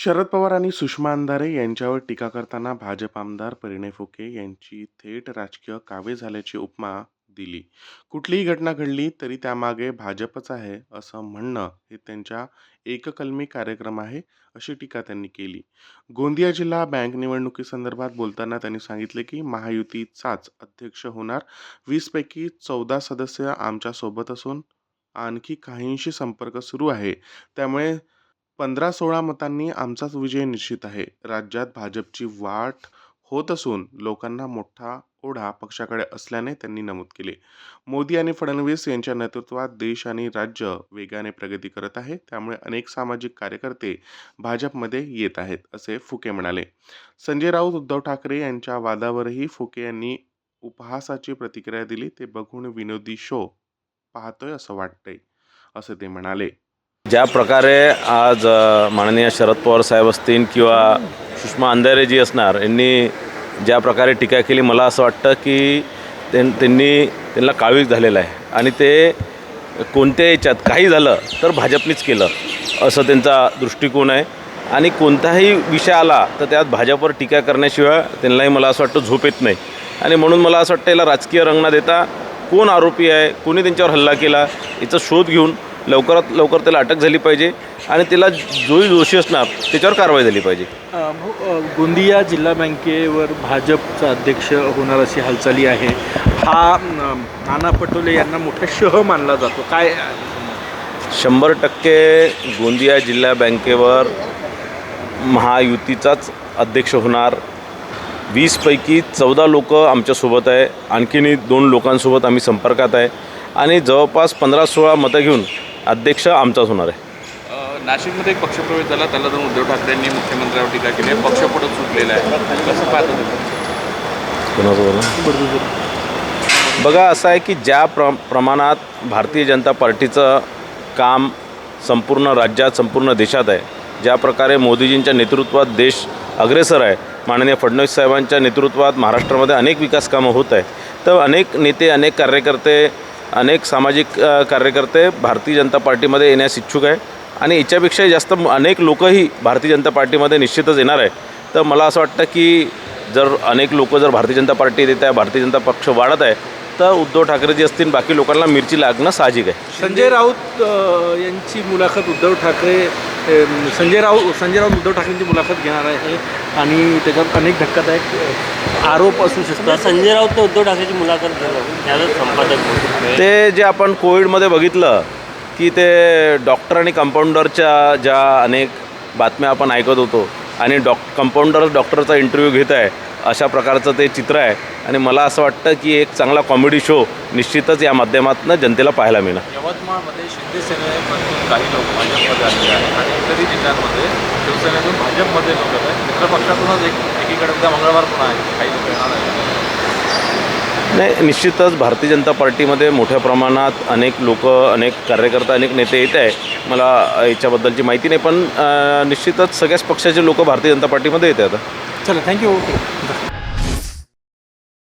शरद पवार आणि सुषमा अंधारे यांच्यावर टीका करताना भाजप आमदार परिणय फुके यांची थेट राजकीय कावे झाल्याची उपमा दिली. कुठलीही घटना घडली तरी त्यामागे भाजपच आहे असं म्हणणं हे त्यांच्या एककलमी कार्यक्रम आहे अशी टीका त्यांनी केली. गोंदिया जिल्हा बँक निवडणुकीसंदर्भात बोलताना त्यांनी सांगितले की महायुतीचाच अध्यक्ष होणार. वीसपैकी चौदा सदस्य आमच्यासोबत असून आणखी काहींशी संपर्क सुरू आहे. त्यामुळे पंधरा सोळा मतांनी आमचाच विजय निश्चित आहे. राज्यात भाजपची वाट होत असून लोकांना मोठा ओढा पक्षाकडे असल्याने त्यांनी नमूद केले. मोदी आणि फडणवीस यांच्या नेतृत्वात देश आणि राज्य वेगाने प्रगती करत आहे. त्यामुळे अनेक सामाजिक कार्यकर्ते भाजपमध्ये येत आहेत असे फुके म्हणाले. संजय राऊत उद्धव ठाकरे यांच्या वादावरही फुके यांनी उपहासाची प्रतिक्रिया दिली. ते बघून विनोदी शो पाहतोय असं वाटतंय असं ते म्हणाले. ज्या प्रकारे आज माननीय शरद पवार साहेब असतील किंवा सुषमा अंधारे जी असणार यांनी ज्या प्रकारे टीका केली मला असं वाटतं की त्यां त्यांनी त्यांना काळीक झालेलं आहे. आणि ते कोणत्या याच्यात काही झालं तर भाजपनीच केलं असं त्यांचा दृष्टिकोन आहे. आणि कोणताही विषय आला तर त्यात भाजपवर टीका करण्याशिवाय त्यांनाही मला असं वाटतं झोप येत नाही. आणि म्हणून मला असं वाटतं याला राजकीय रंग न देता कोण आरोपी आहे कोणी त्यांच्यावर हल्ला केला याचा शोध घेऊन लवकरात लवकर त्याला अटक झाली पाहिजे आणि त्याला जोही दोषी असणार त्याच्यावर कारवाई झाली पाहिजे. गोंदिया जिल्हा बँकेवर भाजपचा अध्यक्ष होणार अशी हालचाली आहे. हा नाना पटोले यांना मोठा शह मानला जातो. काय शंभर टक्के गोंदिया जिल्हा बँकेवर महायुतीचाच अध्यक्ष होणार. वीसपैकी चौदा लोक आमच्यासोबत आहे. आणखीनही दोन लोकांसोबत आम्ही संपर्कात आहे. आणि जवळपास पंधरा सोळा मतं घेऊन अध्यक्ष आमचाच होणार आहे. नाशिकमध्ये एक पक्षप्रवेश झाला. त्याला जाऊन उद्धव ठाकरेंनी मुख्यमंत्र्यावर टीका केली. आहे पक्ष पुढे सुटलेला आहे. कसं पाहतो तुम्ही? कोणाचं बघा असं आहे की ज्या प्र प्रमाणात भारतीय जनता पार्टीचं काम संपूर्ण राज्यात संपूर्ण देशात आहे ज्या प्रकारे मोदीजींच्या नेतृत्वात देश अग्रेसर आहे माननीय फडणवीस साहेबांच्या नेतृत्वात महाराष्ट्रामध्ये अनेक विकास कामं होत आहे तर अनेक नेते अनेक कार्यकर्ते अनेक सामाजिक कार्यकर्ते भारतीय जनता पार्टीमध्ये येण्यास इच्छुक आहे. आणि याच्यापेक्षाही जास्त अनेक लोकही भारतीय जनता पार्टीमध्ये निश्चितच येणार आहे. तर मला असं वाटतं की जर अनेक लोक जर भारतीय जनता पार्टी येत आहे भारतीय जनता पक्ष वाढत आहे तर उद्धव ठाकरे जे असतील बाकी लोकांना मिरची लागणं साहजिक आहे. संजय राऊत यांची मुलाखत उद्धव ठाकरे संजय राऊत संजय राऊत उद्धव ठाकरेंची मुलाखत घेणार आहे आणि त्याच्यात अनेक धक्कादायक आरोप असू शकतात संजय राऊत तर उद्धव ठाकरेची मुलाखत घेणार संपादक. ते जे आपण कोविडमध्ये बघितलं की ते डॉक्टर आणि कंपाऊंडरच्या ज्या अनेक बातम्या आपण ऐकत होतो आणि डॉक कंपाऊंडर डॉक्टरचा इंटरव्ह्यू घेत आहे. अशा प्रकारचं ते चित्र आहे. आणि मला असं वाटतं की एक चांगला कॉमेडी शो निश्चितच या माध्यमातून जनतेला पाहायला मिळणार. यवतमाळमध्ये शिंदे सेनेपासून काही लोक भाजपमध्ये आलेले आहेत आणि इतरही जिल्ह्यांमध्ये शिवसेनेतून भाजपमध्ये लोक आहेत. मित्रपक्षातूनच एक एकीकडे मंगळवार पण आहे. काही लोक येणार आहेत. नाही निश्चितच भारतीय जनता पार्टीमध्ये मोठ्या प्रमाणात अनेक लोक अनेक कार्यकर्ता अनेक नेते येत आहे. मला याच्याबद्दलची माहिती नाही पण निश्चितच सगळ्याच पक्षाचे लोक भारतीय जनता पार्टीमध्ये येत आहेत. चला थँक्यू ओके